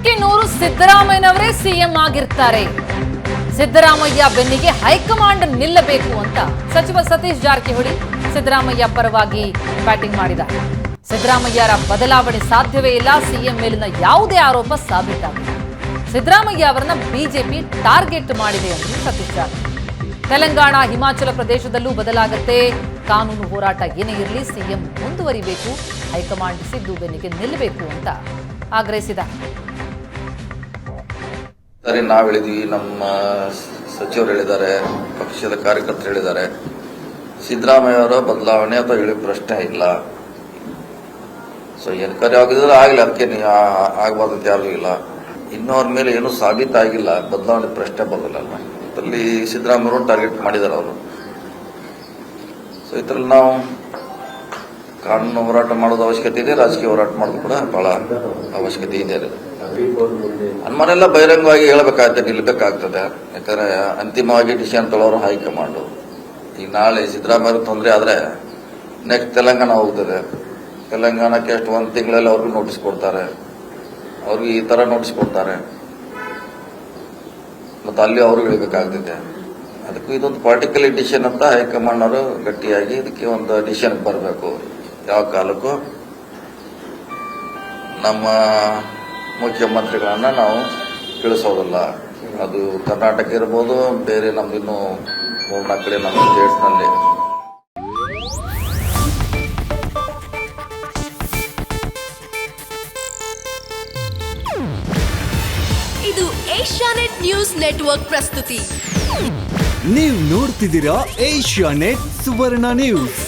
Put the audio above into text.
ನೂರಕ್ಕೆ ನೂರು ಸಿದ್ದರಾಮಯ್ಯನವರೇ ಸಿಎಂ ಆಗಿರ್ತಾರೆ. ಸಿದ್ದರಾಮಯ್ಯ ಬೆನ್ನಿಗೆ ಹೈಕಮಾಂಡ್ ನಿಲ್ಲಬೇಕು ಅಂತ ಸಚಿವ ಸತೀಶ್ ಜಾರಕಿಹೊಳಿ ಸಿದ್ದರಾಮಯ್ಯ ಪರವಾಗಿ ಬ್ಯಾಟಿಂಗ್ ಮಾಡಿದ್ದಾರೆ. ಸಿದ್ದರಾಮಯ್ಯರ ಬದಲಾವಣೆ ಸಾಧ್ಯವೇ ಇಲ್ಲ, ಸಿಎಂ ಮೇಲಿನ ಯಾವುದೇ ಆರೋಪ ಸಾಬೀತಾಗಿಲ್ಲ ಸಿದ್ದರಾಮಯ್ಯ ಅವರನ್ನ ಬಿಜೆಪಿ ಟಾರ್ಗೆಟ್ ಮಾಡಿದೆ ಎಂದು ಸತೀಶ್ ಜಾರಕಿಹೊಳಿ. ತೆಲಂಗಾಣ, ಹಿಮಾಚಲ ಪ್ರದೇಶದಲ್ಲೂ ಬದಲಾಗತ್ತೆ. ಕಾನೂನು ಹೋರಾಟ ಏನೇ ಇರಲಿ ಸಿಎಂ ಮುಂದುವರಿಬೇಕು, ಹೈಕಮಾಂಡ್ ಸಿದ್ದು ಬೆನ್ನಿಗೆ ನಿಲ್ಲಬೇಕು ಅಂತ ಆಗ್ರಹಿಸಿದ್ದಾರೆ. ಸರಿ ನಾವು ಹೇಳಿದ್ವಿ, ನಮ್ಮ ಸಚಿವರು ಹೇಳಿದ್ದಾರೆ, ಪಕ್ಷದ ಕಾರ್ಯಕರ್ತರು ಹೇಳಿದ್ದಾರೆ. ಸಿದ್ದರಾಮಯ್ಯ ಅವರ ಬದಲಾವಣೆ ಅಥವಾ ಹೇಳಿ ಪ್ರಶ್ನೆ ಇಲ್ಲ. ಸೊ ಎನ್ಕ್ವೈರಿ ಆಗಿದ್ರೆ ಆಗಲಿ ಅದಕ್ಕೆ ನೀವು ಆಗಬಾರ್ದು ಅಂತ ಯಾರು ಇಲ್ಲ. ಇನ್ನೂ ಮೇಲೆ ಏನೂ ಸಾಬೀತಾಗಿಲ್ಲ ಬದಲಾವಣೆ ಪ್ರಶ್ನೆ ಬರಲಿಲ್ಲ ಇದರಲ್ಲಿ ಸಿದ್ದರಾಮಯ್ಯವರು ಟಾರ್ಗೆಟ್ ಮಾಡಿದ್ದಾರೆ ಅವರು. ಸೊ ಇದರಲ್ಲಿ ನಾವು ಕಾನೂನು ಹೋರಾಟ ಮಾಡೋದು ಅವಶ್ಯಕತೆ ಇದೆ, ರಾಜಕೀಯ ಹೋರಾಟ ಮಾಡೋದು ಕೂಡ ಬಹಳ ಅವಶ್ಯಕತೆ ಇದೆ. ಅನುಮಾನೆಲ್ಲ ಬಹಿರಂಗವಾಗಿ ಹೇಳಬೇಕಾಗ್ತದೆ ನಿಲ್ಬೇಕಾಗ್ತದೆ ಯಾಕಂದ್ರೆ ಅಂತಿಮವಾಗಿ ಡಿಸಿಷನ್ ತಗೊಳ್ಳೋರು ಹೈಕಮಾಂಡು. ಈಗ ನಾಳೆ ಸಿದ್ದರಾಮಯ್ಯ ತೊಂದರೆ ಆದ್ರೆ ನೆಕ್ಸ್ಟ್ ತೆಲಂಗಾಣ ಹೋಗ್ತದೆ. ತೆಲಂಗಾಣಕ್ಕೆ ಎಷ್ಟು ಒಂದು ತಿಂಗಳಲ್ಲಿ ಅವ್ರಿಗೂ ನೋಟಿಸ್ ಕೊಡ್ತಾರೆ. ಅವ್ರಿಗೆ ಈ ತರ ನೋಟಿಸ್ ಕೊಡ್ತಾರೆ. ಮತ್ತೆ ಅಲ್ಲಿ ಅವರು ಹೇಳಬೇಕಾಗ್ತದೆ. ಅದಕ್ಕೂ ಇದೊಂದು ಪಾರ್ಟಿಕಲ್ ಡಿಸಿಷನ್ ಅಂತ ಹೈಕಮಾಂಡ್ ಅವರು ಗಟ್ಟಿಯಾಗಿ ಇದಕ್ಕೆ ಒಂದು ಡಿಸಿಷನ್ ಬರಬೇಕು. ಯಾವ ಕಾಲಕ್ಕೂ ನಮ್ಮ ಮುಖ್ಯಮಂತ್ರಿಗಳನ್ನ ನಾವು ತಿಳಿಸೋದಿಲ್ಲ. ಅದು ಕರ್ನಾಟಕ ಇರ್ಬೋದು ಬೇರೆ ನಮ್ದು ಇನ್ನೂ ಮೂರ್ನಾಲ್ಕು ಕಡೆ ನಮ್ಮ ಸ್ಟೇಟ್ಸ್ನಲ್ಲಿ. ಇದು ಏಷ್ಯಾನೆಟ್ ನ್ಯೂಸ್ ನೆಟ್ವರ್ಕ್ ಪ್ರಸ್ತುತಿ. ನೀವು ನೋಡ್ತಿದ್ದೀರಾ ಏಷ್ಯಾನೆಟ್ ಸುವರ್ಣ ನ್ಯೂಸ್.